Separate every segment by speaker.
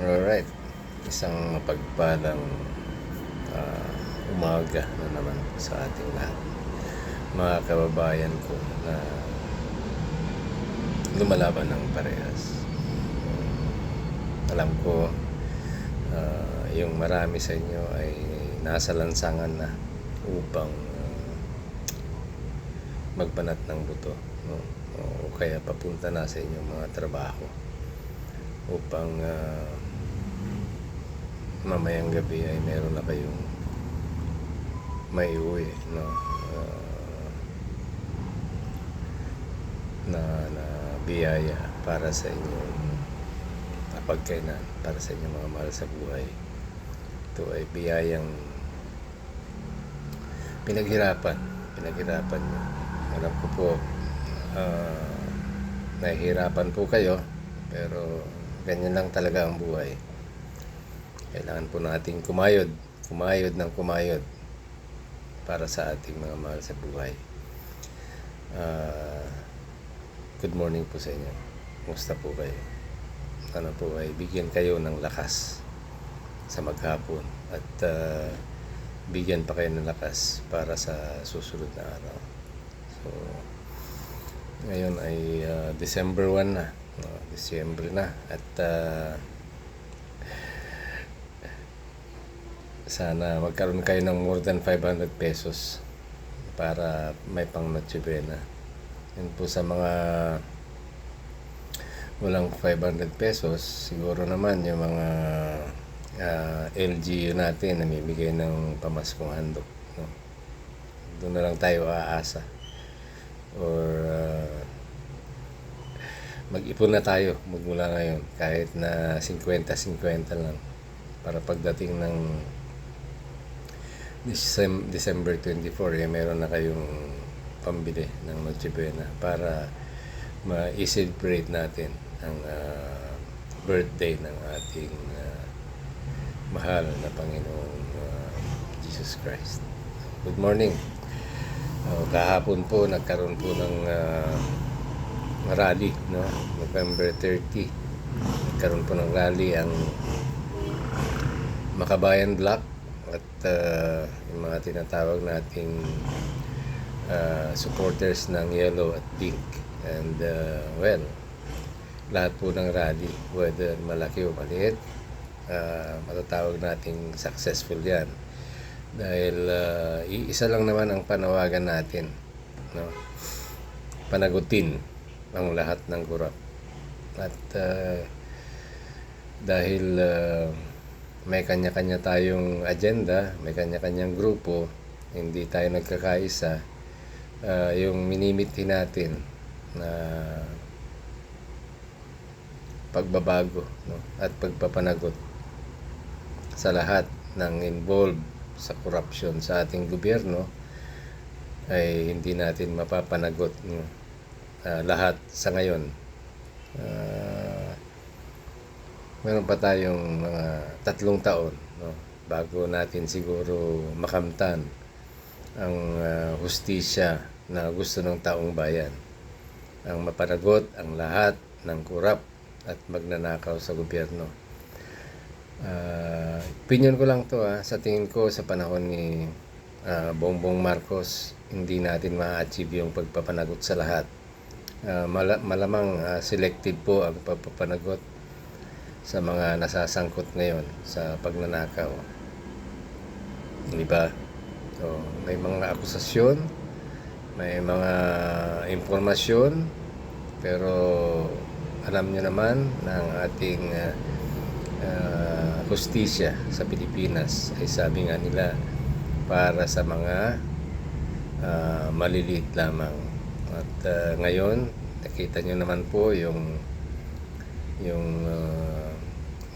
Speaker 1: Alright. Isang mapagpalang ah, umaga na naman sa ating lahat. Mga kababayan ko na lumalaban ng parehas. Alam ko ah, yung marami sa inyo ay nasa lansangan na upang ah, magbanat ng buto. No? O kaya papunta na sa inyong mga trabaho upang ah, mamayang gabi ay meron na kayong may uwi no? Ah, na, na biyaya para sa inyong pagkainan para sa inyong mga mahal sa buhay. Ito ay biyayang pinaghirapan pinaghirapan nyo alam ko po ah, nahihirapan po kayo pero ganyan lang talaga ang buhay kailangan po nating kumayod kumayod ng kumayod para sa ating mga mahal sa buhay. Ah, good morning po sa inyo. Kumusta po kayo? Sana po ay bigyan kayo ng lakas sa maghapon at ah, bigyan pa kayo ng lakas para sa susunod na araw. So ngayon ay ah, December 1 na. No, December na at ah, sana magkaroon kayo ng more than 500 pesos para may pang Noche Buena. Yun po sa mga walang 500 pesos, siguro naman yung mga ah, LGU natin namimigay ng pamaskong handog. No? Doon na lang tayo aasa. Or ah, mag-ipon na tayo magmula ngayon kahit na 50-50 lang para pagdating ng Decem- December 24 eh, meron na kayong pambili ng Noche para ma-celebrate natin ang ah, birthday ng ating ah, mahal na Panginoong ah, Jesus Christ. Good morning. Oh, kahapon po nagkaroon po ng ah, rally, no? November 30. Nagkaroon po ng rally ang Makabayan Black at uh, yung mga tinatawag nating uh, supporters ng yellow at pink. And uh, well lahat po ng rally whether malaki o maliit uh, matatawag nating successful yan. Dahil uh, iisa lang naman ang panawagan natin no? Panagutin ang lahat ng kurap at uh, dahil uh, may kanya-kanya tayong agenda, may kanya-kanyang grupo, hindi tayo nagkakaisa, ah, yung minimiti natin na pagbabago no? at pagpapanagot sa lahat ng involved sa corruption sa ating gobyerno ay hindi natin mapapanagot no? Ah, lahat sa ngayon. Ah, meron pa tayong mga tatlong taon no, bago natin siguro makamtan ang ah, hustisya na gusto ng taong bayan. Ang mapanagot ang lahat ng kurap at magnanakaw sa gobyerno. Ah, opinion ko lang to ah, sa tingin ko sa panahon ni ah, Bongbong Marcos, hindi natin ma-achieve yung pagpapanagot sa lahat. Ah, mala- malamang ah, selective po ang pagpapanagot sa mga nasasangkot ngayon sa pagnanakaw. Di ba? So, may mga akusasyon, may mga impormasyon, pero alam nyo naman na ang ating uh, uh, hustisya sa Pilipinas ay sabi nga nila para sa mga uh, maliliit lamang. At uh, ngayon, nakita nyo naman po yung yung uh,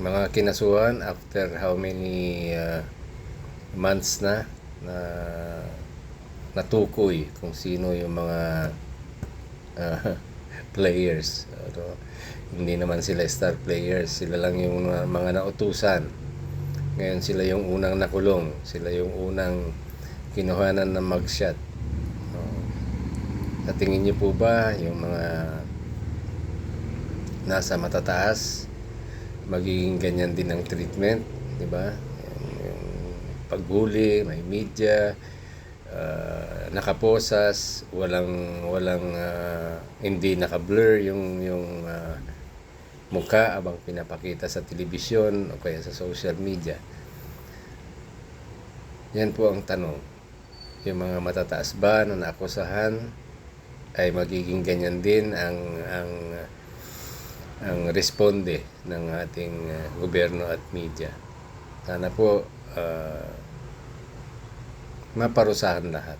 Speaker 1: mga kinasuhan after how many uh, months na na natukoy kung sino yung mga uh, players. Ano, hindi naman sila star players, sila lang yung uh, mga nautusan. Ngayon sila yung unang nakulong, sila yung unang kinuhanan ng mugshot. Oh. Sa tingin niyo po ba yung mga nasa matataas magiging ganyan din ang treatment, di ba? Yung, yung paghuli, may media, ah, nakaposas, walang walang ah, hindi naka-blur yung yung ah, mukha abang pinapakita sa telebisyon o kaya sa social media. Yan po ang tanong. Yung mga matataas ba na naakusahan ay magiging ganyan din ang ang ang responde ng ating uh, gobyerno at media. Sana po uh, maparusahan lahat.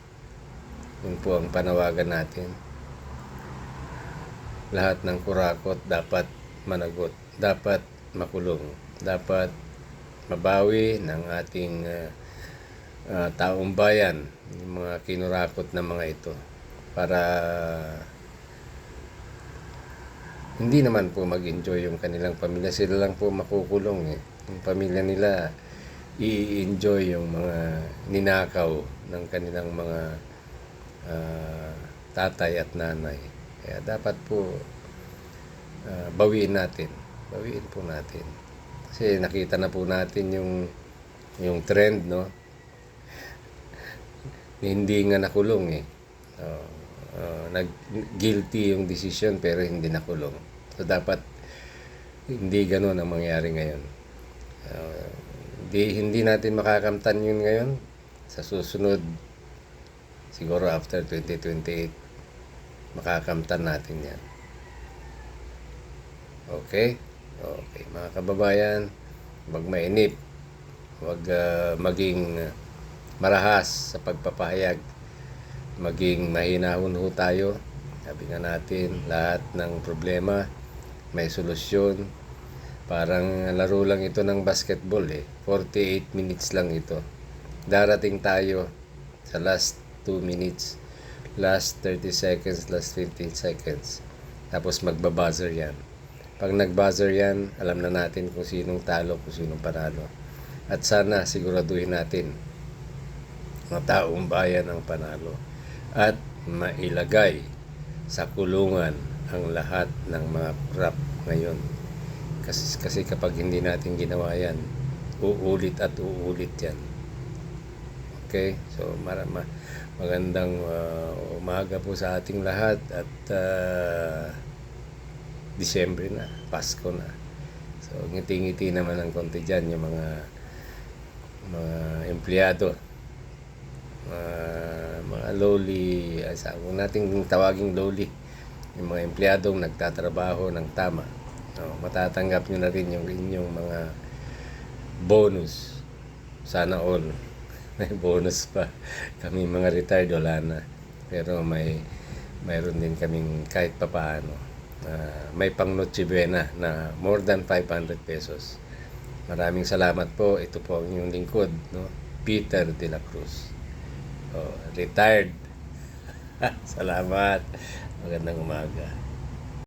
Speaker 1: Yun po ang panawagan natin. Lahat ng kurakot dapat managot, dapat makulong, dapat mabawi ng ating uh, uh, taong bayan, yung mga kinurakot na mga ito para hindi naman po mag-enjoy yung kanilang pamilya. Sila lang po makukulong eh. Yung pamilya nila i-enjoy yung mga ninakaw ng kanilang mga ah, tatay at nanay. Kaya dapat po ah, bawiin natin. Bawiin po natin. Kasi nakita na po natin yung yung trend, no? hindi nga nakulong eh. Oh, oh, nag guilty yung decision pero hindi nakulong. So dapat hindi ganoon ang mangyari ngayon. Uh, hindi hindi natin makakamtan yun ngayon sa susunod siguro after 2028 makakamtan natin yan. Okay? Okay, mga kababayan, wag mainip. Wag ah, maging ah, marahas sa pagpapahayag. Maging mahinahon ho tayo. Sabi nga natin, lahat ng problema may solusyon. Parang laro lang ito ng basketball eh. 48 minutes lang ito. Darating tayo sa last 2 minutes, last 30 seconds, last 15 seconds. Tapos magbabuzzer yan. Pag nagbuzzer yan, alam na natin kung sinong talo, kung sinong panalo. At sana siguraduhin natin mga taong bayan ang panalo at mailagay sa kulungan ang lahat ng mga corrupt ngayon. Kasi, kasi kapag hindi natin ginawa yan, uulit at uulit yan. Okay? So, marama, magandang uh, umaga po sa ating lahat at uh, Disyembre na, Pasko na. So, ngiti-ngiti naman ng konti dyan yung mga mga empleyado mga, mga lowly, ay sa huwag nating tawaging lowly, yung mga empleyadong nagtatrabaho ng tama. No, matatanggap nyo na rin yung inyong mga bonus. Sana all. May bonus pa. Kami mga retired, wala na. Pero may mayroon din kaming kahit papaano. Uh, may pang Noche Buena na more than 500 pesos. Maraming salamat po. Ito po ang inyong lingkod, no? Peter de la Cruz. Oh, retired. Salamat. Magandang umaga.